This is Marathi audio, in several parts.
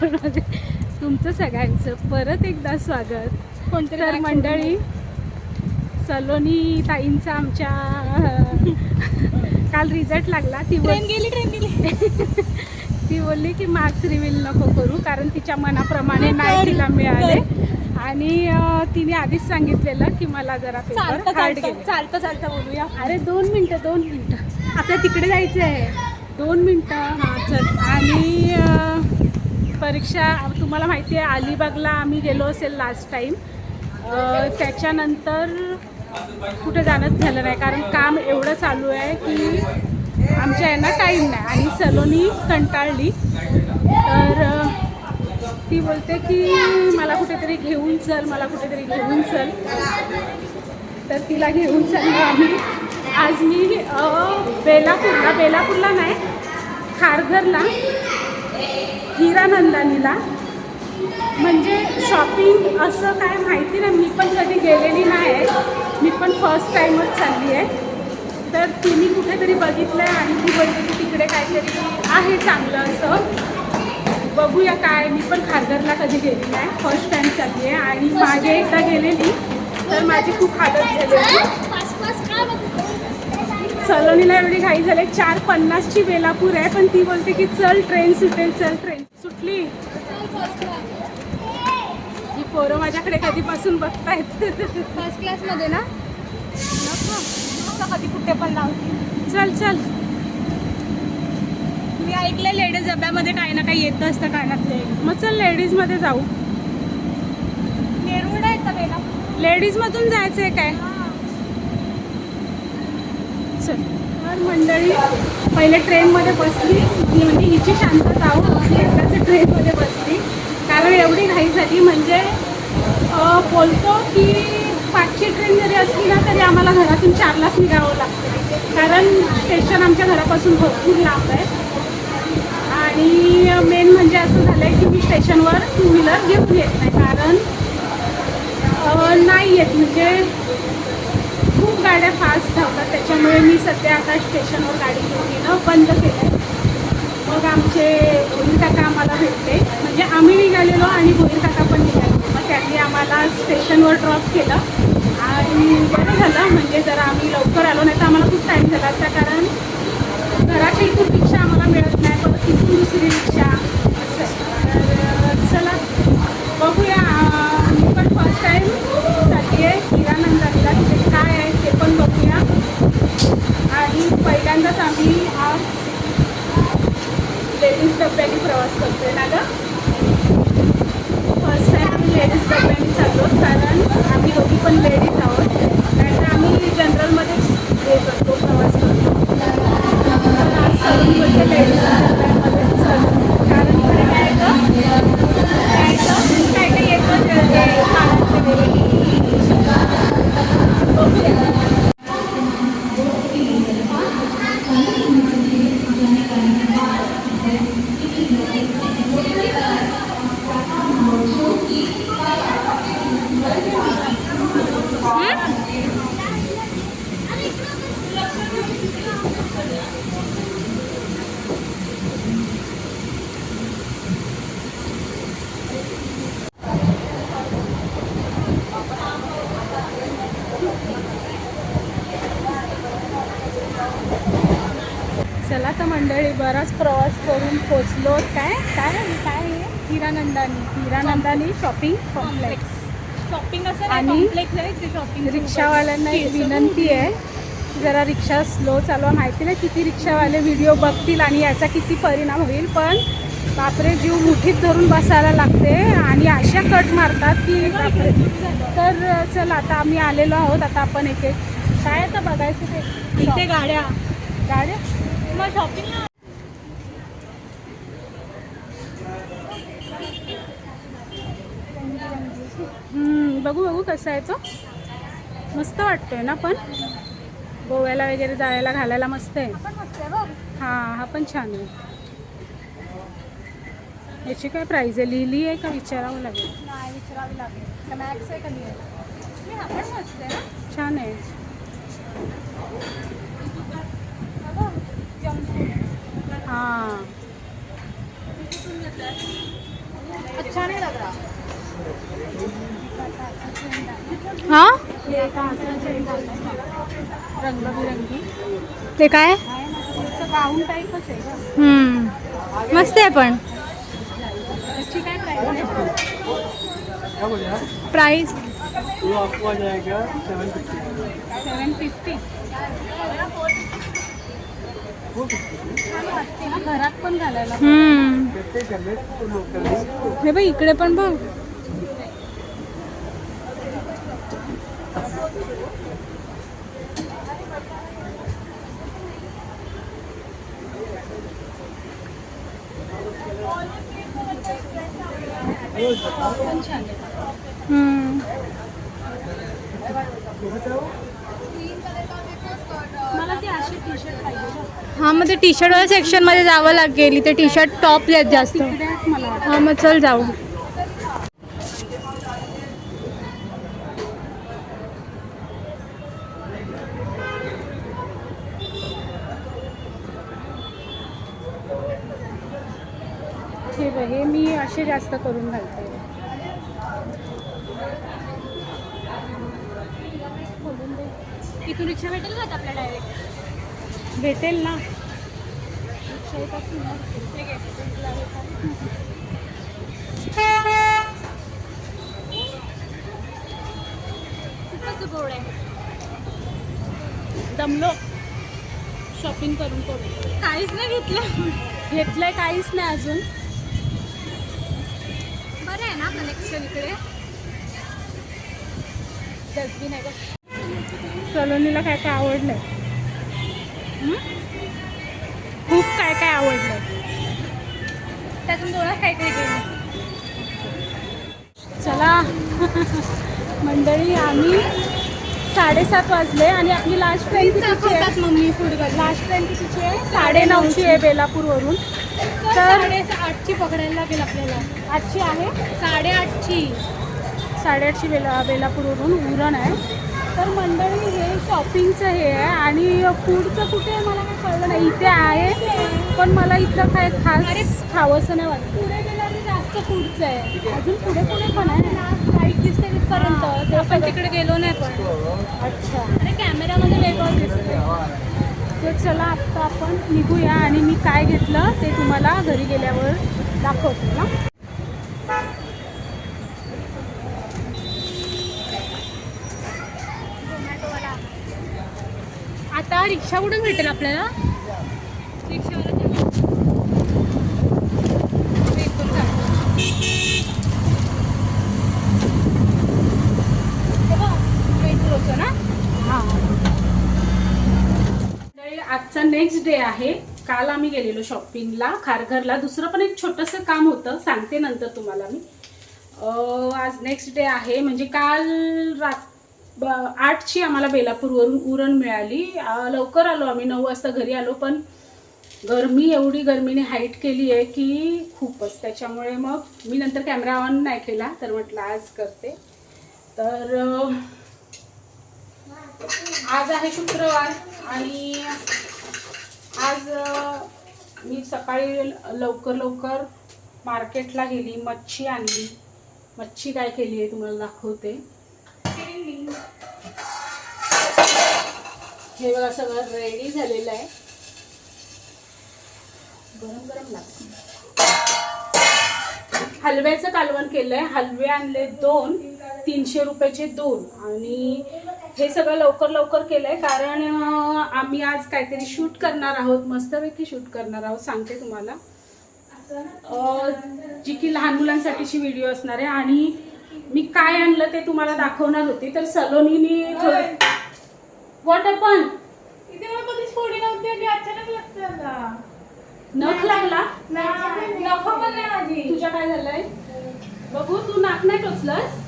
दीपिका जोडमध्ये तुमचं सगळ्यांचं परत एकदा स्वागत. तर मंडळी सलोनी ताईंचा आमच्या काल रिझल्ट लागला. ती बोल- गेली ट्रेन गेली. ती बोलली की मार्क्स रिव्हील नको करू कारण तिच्या मनाप्रमाणे नाही तिला मिळाले. आणि तिने आधीच सांगितलेलं की मला जरा पेपर हार्ड चालतं गेले. चालतं चालतं बोलूया. अरे दोन मिनटं दोन मिनटं. आपल्या तिकडे जायचं आहे दोन मिनटं. हां चल आणि परीक्षा तुम्हाला माहिती आहे अलिबागला आम्ही गेलो असेल लास्ट टाईम त्याच्यानंतर कुठे जाणंच झालं नाही कारण काम एवढं चालू आहे की आमच्या यांना टाईम नाही आणि सलोनी कंटाळली. तर ती बोलते की मला कुठेतरी घेऊन चल मला कुठेतरी घेऊन चल. तर तिला घेऊन चाललो आम्ही. आज मी बेलापूरला बेलापूरला नाही खारघरला. हिरानंदानीला म्हणजे शॉपिंग असं काय माहिती नाही. मी पण कधी गेलेली नाही आहे मी पण फर्स्ट टाईमच चालली आहे तर तिने कुठेतरी बघितलं आहे आणि ती बोलते की तिकडे काहीतरी आहे चांगलं असं. बघूया काय. मी पण खारघरला कधी गेली नाही. फर्स्ट टाईम चालली आहे आणि मागे एकदा गेलेली. तर माझी खूप हालत झाली सलोनीला एवढी घाई झाली चार पन्नासची बेलापूर आहे पण ती बोलते की चल ट्रेन सुटेल चल ट्रेन सुटली. ही पोरं माझ्याकडे कधीपासून बघतायत. फर्स्ट क्लासमध्ये ना? कधी कुठे पण लावते चल चल. मी ऐकलंय लेडीज डब्यामध्ये काही ना काही येत असतं कानातले. मग चल लेडीजमध्ये जाऊ. नेरुळ आहे का बेला लेडीजमधून जायचं आहे काय चल तर मंडळी पहिले ट्रेनमध्ये बसली. म्हणजे हिची शांतता हो ट्रेनमध्ये बसली. कारण एवढी घाई झाली म्हणजे बोलतो की पाचशे ट्रेन जरी असली ना तरी आम्हाला घरातून चारलाच निघावं लागतं. कारण स्टेशन आमच्या घरापासून भरपूर लांब आहे. आणि मेन म्हणजे असं झालं आहे की मी स्टेशनवर टू व्हीलर घेऊन येत नाही. कारण नाही येत. म्हणजे खूप गाड्या फास्ट धावतात. त्याच्यामुळे मी सध्या आता स्टेशनवर गाडी घेऊन येणं बंद केलं आहे मग आमचे भोईर काका आम्हाला भेटले. म्हणजे आम्ही निघालेलो आणि भोईर काका पण निघाले. मग त्यांनी आम्हाला स्टेशनवर ड्रॉप केलं. आणि बरं झालं. म्हणजे जरा आम्ही लवकर आलो नाही तर आम्हाला खूप टाईम झाला असता. कारण घराच्या इथून रिक्षा Yeah. मंडळी बराच प्रवास करून पोचलो. काय? काय काय आहे? Hiranandani. Hiranandani shopping complex shopping असं आणि शॉपिंग रिक्षावाल्यांना एक विनंती आहे. जरा रिक्षा स्लो चालवा. माहिती नाही किती रिक्षावाले व्हिडिओ बघतील आणि याचा किती परिणाम होईल पण बापरे जीव मुठीत धरून बसायला लागते आणि अशा कट मारतात की बापरे. तर चल आता आम्ही आलेलो आहोत. आता आपण एक एक काय आता बघायचं ते? इथे गाड्या. गाड्या? मग बघू बघू कसा आहे तो. मस्त वाटतोय ना पण? गोव्याला वगैरे जायला घालायला मस्त आहे. हां हा पण छान आहे. याची काय प्राईज आहे? लिहिली आहे का? विचारावं लागेल. विचारावी हा छान आहे बघ, jumpsuit. हां। अच्छा नहीं लग रहा हा. रंगबिरंगी ते काय? गाऊन टाईपच आहे मस्त आहे पण. त्याची काय प्राईस आहे प्राइस वो आपको आ जाएगा सेवन फिफ्टी सेवन फिफ्टी घरात पण घालायला हे बघ इकडे पण बघ. हम्म मला ती अशी टी शर्ट पाहिजे हा मग ते टी शर्ट सेक्शनमध्ये जावं लागेल. इथे टी शर्ट टॉप आहेत जास्त. हा मग चल जाऊ. हे मी असे जास्त करून घालते. इथून रिक्षा भेटेल का आपल्या डायरेक्ट भेटेल ना. खूपच गोड आहे. दमलो. शॉपिंग करून करून. काहीच नाही घेतलं. घेतलंय काहीच नाही अजून. बरं आहे ना कलेक्शन इकडे. डस्टबिन आहे बघ. सलोनीला काय काय आवडलंय? खूप काय काय आवडलंय त्यातून थोडं काहीतरी घेऊ चला. मंडळी आम्ही साडेसात वाजले आणि आपली लास्ट ट्रेन कितीची आहे. मम्मी फूड लास्ट ट्रेन कितीची आहे. साडेनऊची आहे बेलापूरवरून. तर आठची पकडायला लागेल आपल्याला. आजची आहे? साडेआठची. साडेआठशे बेला बेलापूरवरून उरण आहे. तर मंडळी हे शॉपिंगचं हे आहे आणि फूडचं कुठे आहे मला काही कळलं नाही. इथे आहे पण मला इथलं काय खास खावंसं नाही वाटतं. पुढे गेल्यावर जास्त फूडचं आहे. अजून पुढे पुढे पण आहे. लाइट दिसते तिथपर्यंत. आपण तिकडे गेलो नाही पण. अच्छा. अरे कॅमेरामध्ये वेगळं दिसते तर चला आत्ता आपण निघूया आणि मी काय घेतलं ते तुम्हाला घरी गेल्यावर दाखवते ना आता रिक्षा कुठून भेटेल आपल्याला? रिक्षावाला हां आजचा नेक्स्ट डे आहे. काल आम्ही गेलेलो शॉपिंगला खारघरला. दुसरं पण एक छोटंसं काम होतं. सांगते नंतर तुम्हाला मी. आज नेक्स्ट डे आहे. म्हणजे काल रात ब- आठची आम्हाला बेलापूरवरून उरण मिळाली. लवकर आलो आम्ही नऊ वाजता घरी आलो पण गरमी एवढी गरमीने हाईट केली आहे की खूपच. त्याच्यामुळे मग मी नंतर कॅमेरा ऑन नाही केला तर म्हटलं आज करते. तर आज आहे शुक्रवार आणि आज मी सकाळी लवकर लवकर मार्केटला गेली मच्छी आणली. मच्छी काय केली आहे तुम्हाला दाखवते. हे बघा सगळं रेडी झालेलं आहे. गरम गरम लागतं. हलव्याचं कालवण केलं आहे हलवे आणले दोन तीनशे रुपयाचे दोन. आणि हे सगळं लवकर लवकर केलं आहे कारण आम्ही आज काहीतरी शूट करणार आहोत. मस्तपैकी शूट करणार आहोत सांगते तुम्हाला. जी की लहान मुलांसाठीची व्हिडिओ असणार आहे. आणि मी काय आणलं ते तुम्हाला दाखवणार होती तर सलोनीनी वॉट अपन इथे मला कधीच फोडी नव्हती आणि अचानक लागतं नख लागला? नको पण नाही माझी. तुझ्या काय झालंय? बघू तू नाक नाही टोचलंस?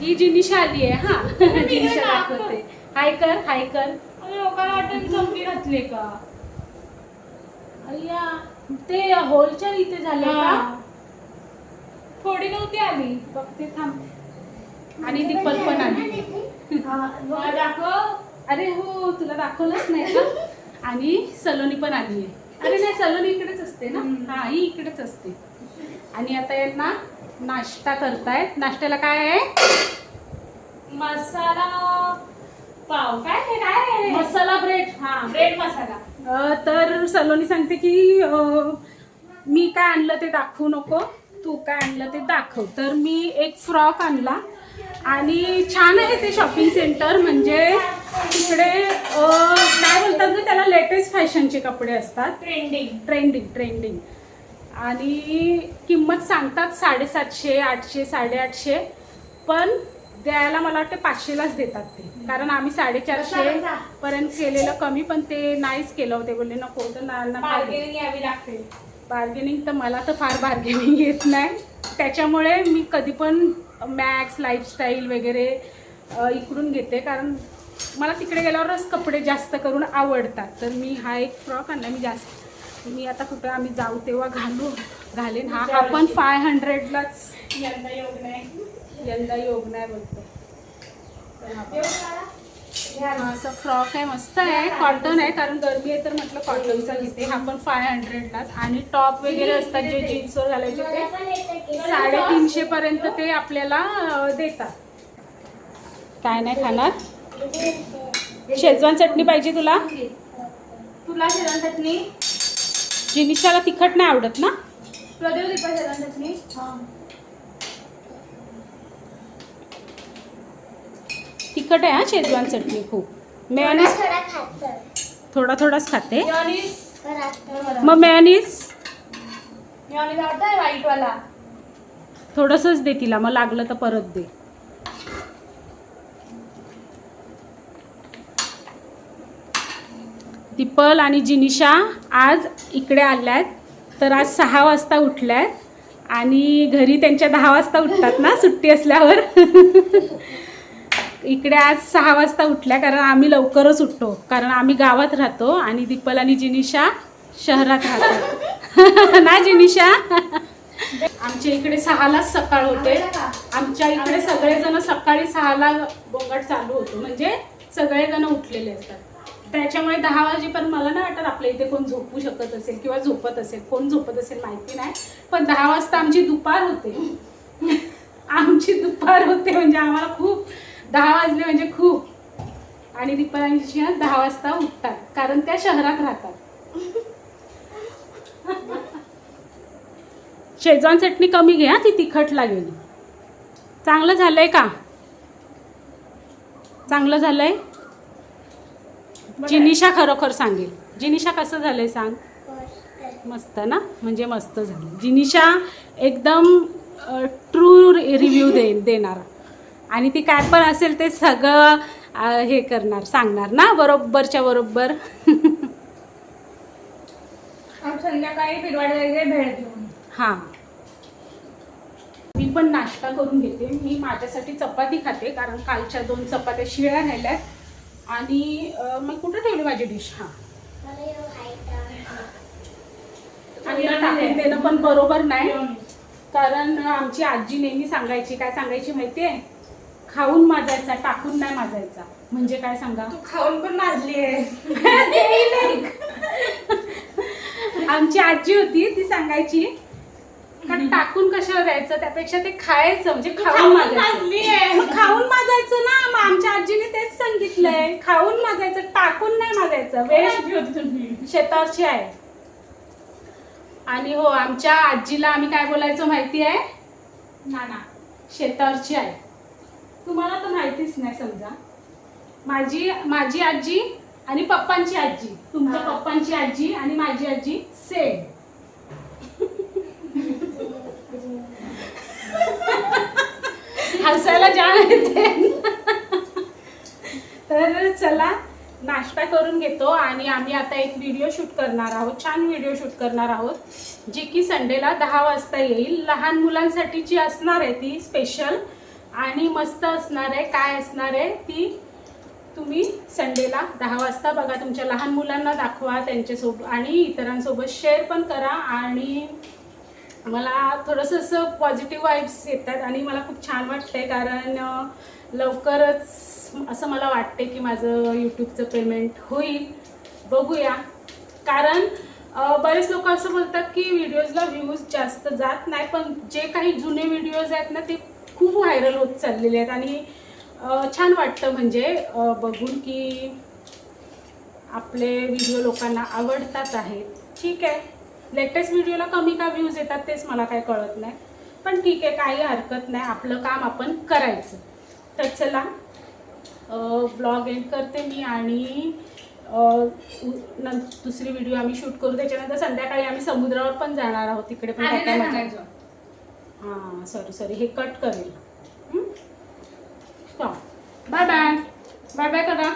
ही जिनिशा आली आहे हा. जिनिशा दाखवते. हाय कर हाय कर. लोकांना वाटतं चमकी घातली का? अय्या ते होलच्या इथे झाले का? फोडी नव्हती आली. बघते थांब. आणि दीपल पण आली. दाखव. अरे हो तुला दाखवलंच नाही का? आणि सलोनी पण आली आहे. अरे नाही सलोनी इकडेच असते ना? हा ही इकडेच असते. आणि आता यांना नाश्ता करतायत. नाश्त्याला काय आहे? मसाला पाव. काय हे काय आहे? मसाला ब्रेड. हा ब्रेड मसाला. अ, तर सलोनी सांगते की अ, मी काय आणलं ते दाखवू नको तू काय आणलं ते दाखव. तर मी एक फ्रॉक आणला आणि छान आहे ते शॉपिंग सेंटर म्हणजे तिकडे काय बोलतात ना त्याला? लेटेस्ट फॅशनचे कपडे असतात. ट्रेंडिंग ट्रेंडिंग ट्रेंडिंग आणि किंमत सांगतात साडेसातशे आठशे साडेआठशे. पण द्यायला मला वाटते पाचशेलाच देतात ते. कारण आम्ही साडेचारशे पर्यंत केलेलं कमी पण ते नाहीच केलं होते. बोलले नको तर ना लागते. बार्गेनिंग तर मला तर फार बार्गेनिंग येत नाही. त्याच्यामुळे मी कधी पण मॅक्स लाईफस्टाईल वगैरे इकडून घेते. कारण मला तिकडे गेल्यावरच कपडे जास्त करून आवडतात. तर मी हा एक फ्रॉक आणला मी जास्त मी आता कुठं आम्ही जाऊ तेव्हा घालू घालेन. हा हा पण फाय हंड्रेडलाच यंदा योग नाही. यंदा योग नाही बोलतो असा फ्रॉक आहे मस्त आहे. कॉटन आहे कारण गरमी आहे तर म्हटलं कॉटनचा घेते. हा पण फाय हंड्रेडलाच आणि टॉप वगैरे असतात जे जीन्सवर घालायचे ते साडेतीनशे पर्यंत ते आपल्याला देतात. काय नाही खाणार? शेजवान चटणी पाहिजे तुला? तुला शेजवान चटणी? जिनिशाला तिखट नाही आवडत ना? तुला देऊ दीपा शेजवान चटणी? तिखट आहे हा शेजवान चटणी खूप. मेयोनीज थोडा थोडाच खाते. मग मेयोनीज मेयोनीज आवडतं व्हाईट वाला थोडंसंच दे तिला मग लागलं तर परत दे. दीपल आणि जिनिशा आज इकडे आल्यात तर आज सहा वाजता उठल्यात आणि घरी त्यांच्या दहा वाजता उठतात ना सुट्टी असल्यावर. इकडे आज सहा वाजता उठल्या कारण आम्ही लवकरच उठतो. कारण आम्ही गावात राहतो आणि दीपल आणि जिनिशा शहरात राहतात. ना जिनिशा आमच्या इकडे सहालाच सकाळ होते. आमच्या इकडे सगळेजण सकाळी सहाला बोंगाट चालू होतो. म्हणजे सगळेजण उठलेले असतात. त्याच्यामुळे दहा वाजेपर्यंत मला ना वाटत आपल्या इथे कोण झोपू शकत असेल किंवा झोपत असेल. कोण झोपत असेल माहिती नाही. पण दहा वाजता आमची दुपार होते. आमची दुपार होते म्हणजे आम्हाला खूप दहा वाजले म्हणजे खूप. आणि दीपांची दहा वाजता उठतात कारण त्या शहरात राहतात. शेजवान चटणी कमी घे हा ती तिखट लागेल. चांगलं झालंय का? चांगलं झालंय? जिनिशा खरोखर सांगेल. जिनिशा कसं झालंय सांग? मस्त. ना? म्हणजे मस्त झालं. जिनिशा एकदम ट्रू रिव्ह्यू दे देणार. आणि ती काय पण असेल ते सगळं हे करणार सांगणार ना? बरोबरच्या बरोबर. संध्याकाळी भेळ घेऊन. हां. मी पण नाश्ता करून घेते. मी माझ्यासाठी चपाती खाते कारण कालच्या दोन चपात्या शिळ्या राहिल्यात. आणि मग कुठं ठेवली माझी डिश? हां. आणि टाकून देणं पण बरोबर नाही. कारण आमची आजी नेहमी सांगायची काय सांगायची माहितीये? खाऊन माजायचा टाकून नाही माजायचा. म्हणजे काय सांगा? तू खाऊन पण माजली आहे. आमची आजी होती ती सांगायची का टाकून कशाला द्यायचं त्यापेक्षा ते खायचं म्हणजे खाऊन खाऊन माजायचं. खाऊन माजायचं ना मग आमच्या आजीने तेच सांगितलंय. खाऊन माजायचं टाकून नाही माजायचं. वेळ शेतावरची आहे. आणि हो आमच्या आजीला आम्ही काय बोलायचो माहिती आहे? नाना. शेतावरची आहे. तुम्हाला तर माहितीच नाही समजा. माझी माझी आजी आणि पप्पांची आजी. तुमच्या हा. पप्पांची आजी आणि माझी आजी सेम हसायला जाम येते तर चला नाश्ता करून घेतो आणि आम्ही आता एक व्हिडिओ शूट करणार आहोत छान व्हिडिओ शूट करणार आहोत जी की संडेला दहा वाजता येईल. लहान मुलांसाठी जी असणार आहे ती स्पेशल आणि मस्त असणार आहे. काय असणार आहे ती तुम्ही संडेला दहा वाजता बघा. तुमच्या लहान मुलांना दाखवा त्यांच्यासोबत आणि इतरांसोबत शेअर पण करा. आणि मला थोडंसं असं पॉझिटिव्ह वाईब्स येतात आणि मला खूप छान वाटतंय. कारण लवकरच असं मला वाटते की माझं यूट्यूबचं पेमेंट होईल. बघूया. कारण बरेच लोक असं बोलतात की व्हिडिओजला व्ह्यूज जास्त जात नाही. पण जे काही जुने व्हिडिओज आहेत ना ते खूप व्हायरल होत चाललेले आहेत आणि छान वाटतं म्हणजे बघून की आपले व्हिडिओ लोकांना आवडतात आहेत. ठीक आहे. लेटेस्ट व्हिडिओला कमी का व्ह्यूज येतात तेच मला काय कळत नाही. पण ठीक आहे काही हरकत नाही. आपलं काम आपण करायचं. तर चला ब्लॉग एंड करते मी आणि दुसरी व्हिडिओ आम्ही शूट करू. त्याच्यानंतर संध्याकाळी आम्ही समुद्रावर पण जाणार आहोत. तिकडे पण हां सॉरी सॉरी हे कट करेल. बाय बाय बाय बाय करा